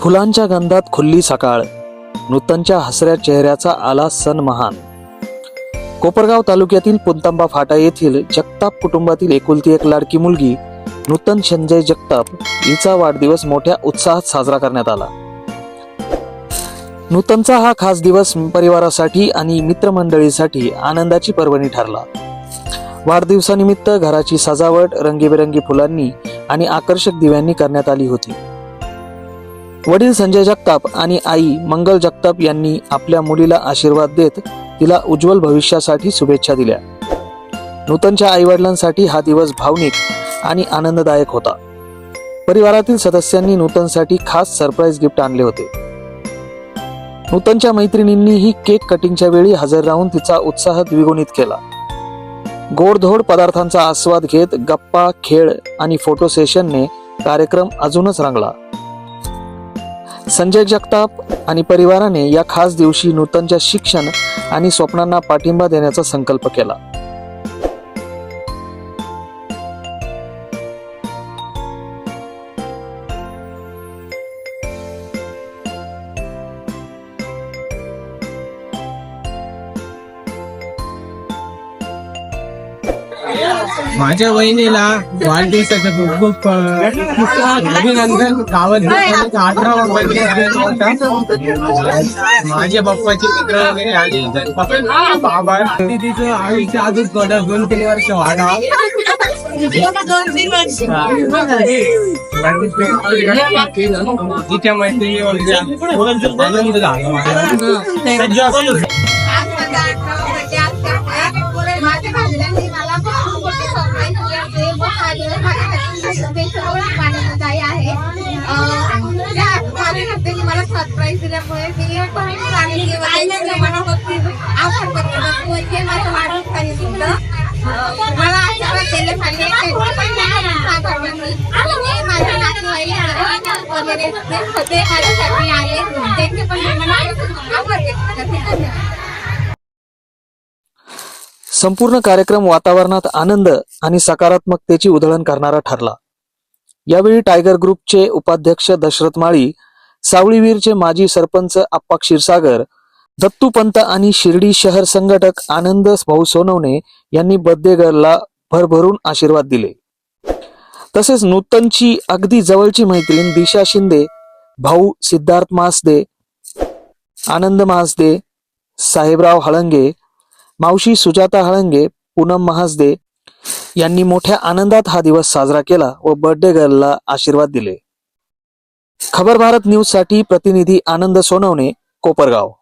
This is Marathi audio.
फुलांच्या गंधात खुल्ली सकाळ. नूतनच्या हसऱ्या चेहऱ्याचा आला सण महान. कोपरगाव तालुक्यातील पुंतांबा फाटा येथील जगताप कुटुंबातील एकुलती एक लाडकी मुलगी नूतन संजय जगताप हिचा वाढदिवस मोठ्या उत्साहात साजरा करण्यात आला. नूतनचा हा खास दिवस परिवारासाठी आणि मित्रमंडळीसाठी आनंदाची पर्वणी ठरला. वाढदिवसानिमित्त घराची सजावट रंगीबेरंगी फुलांनी आणि आकर्षक दिव्यांनी करण्यात आली होती. वडील संजय जगताप आणि आई मंगल जगताप यांनी आपल्या मुलीला आशीर्वाद देत तिला उज्ज्वल भविष्यासाठी शुभेच्छा दिल्या. नूतनच्या आईवडिलांसाठी हा दिवस भावनिक आणि आनंददायक होता. परिवारातील सदस्यांनी नूतनसाठी खास सरप्राईज गिफ्ट आणले होते. नूतनच्या मैत्रिणींनीही केक कटिंगच्या वेळी हजर राहून तिचा उत्साह द्विगुणित केला. गोडधोड पदार्थांचा आस्वाद घेत गप्पा खेळ आणि फोटो सेशनने कार्यक्रम अजूनच रंगला. संजय जगताप आणि परिवाराने या खास दिवशी नूतनच्या शिक्षण आणि स्वप्नांना पाठिंबा देण्याचा संकल्प केला. माझ्या वहिनीला वाढदिवसाचं खूप खूप अभिनंदन. गावात अठरा माझ्या बाप्पाचे मित्र वगैरे आले. बाबा तिचं आयुष्य अजून थोडं दोन तीन वर्ष वाढा तिच्या मैत्रिणी वगैरे आनंद झाला मला. मला सरप्राईज दिल्यामुळे मी पण मला आशीर्वाद दिल्यासाठी माझ्या नातेवाईक वगैरे माझ्यासाठी आले त्यांचे पण संपूर्ण कार्यक्रम वातावरणात आनंद आणि सकारात्मकतेची उधळण करणारा ठरला. यावेळी टायगर ग्रुपचे उपाध्यक्ष दशरथ माळी सावळीवीरचे माजी सरपंच आप्पा क्षीरसागर दत्तू पंत आणि शिर्डी शहर संघटक आनंद भाऊ सोनवणे यांनी बर्थडे गर्लला भरभरून आशीर्वाद दिले. तसेच नूतनची अगदी जवळची मैत्रीण दिशा शिंदे भाऊ सिद्धार्थ मासदे आनंद मासदे साहेबराव हळंगे मावशी सुजाता हळंगे पूनम महासदे यांनी मोठ्या आनंदात हा दिवस साजरा केला व बर्थडे गर्लला आशीर्वाद दिले. खबर भारत न्यूजसाठी प्रतिनिधी आनंद सोनवणे कोपरगाव.